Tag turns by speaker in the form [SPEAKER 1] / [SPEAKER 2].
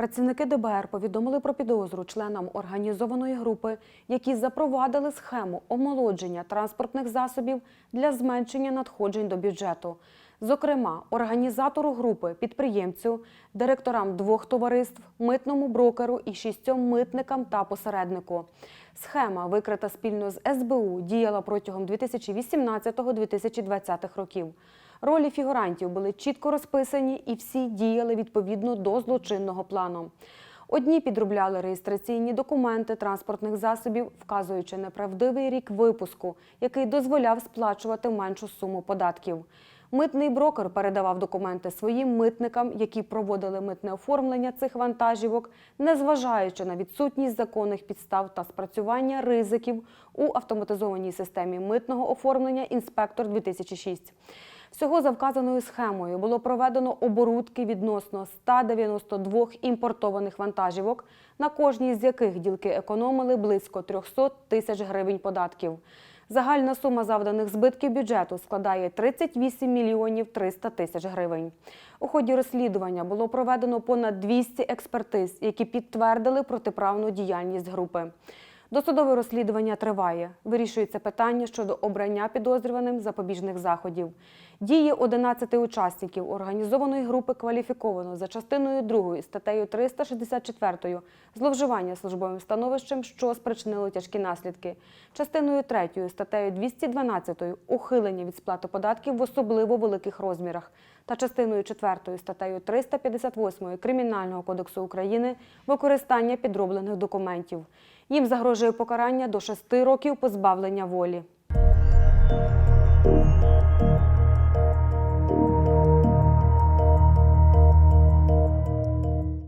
[SPEAKER 1] Працівники ДБР повідомили про підозру членам організованої групи, які запровадили схему омолодження транспортних засобів для зменшення надходжень до бюджету. Зокрема, організатору групи, підприємцю, директорам двох товариств, митному брокеру і шістьом митникам та посереднику. Схема, викрита спільно з СБУ, діяла протягом 2018-2020 років. Ролі фігурантів були чітко розписані і всі діяли відповідно до злочинного плану. Одні підробляли реєстраційні документи транспортних засобів, вказуючи неправдивий рік випуску, який дозволяв сплачувати меншу суму податків. Митний брокер передавав документи своїм митникам, які проводили митне оформлення цих вантажівок, незважаючи на відсутність законних підстав та спрацювання ризиків у автоматизованій системі митного оформлення інспектор 2006. Всього за вказаною схемою було проведено оборудки відносно 192 імпортованих вантажівок, на кожній з яких ділки економили близько 300 тисяч гривень податків. Загальна сума завданих збитків бюджету складає 38 мільйонів 300 тисяч гривень. У ході розслідування було проведено понад 200 експертиз, які підтвердили протиправну діяльність групи. Досудове розслідування триває. Вирішується питання щодо обрання підозрюваним запобіжних заходів. Дії 11 учасників організованої групи кваліфіковано за частиною 2 статтею 364 зловживання службовим становищем, що спричинило тяжкі наслідки, частиною 3 статтею 212 ухилення від сплати податків в особливо великих розмірах та частиною 4 статтею 358 Кримінального кодексу України використання підроблених документів. Їм загрожує покарання до 6 років позбавлення волі.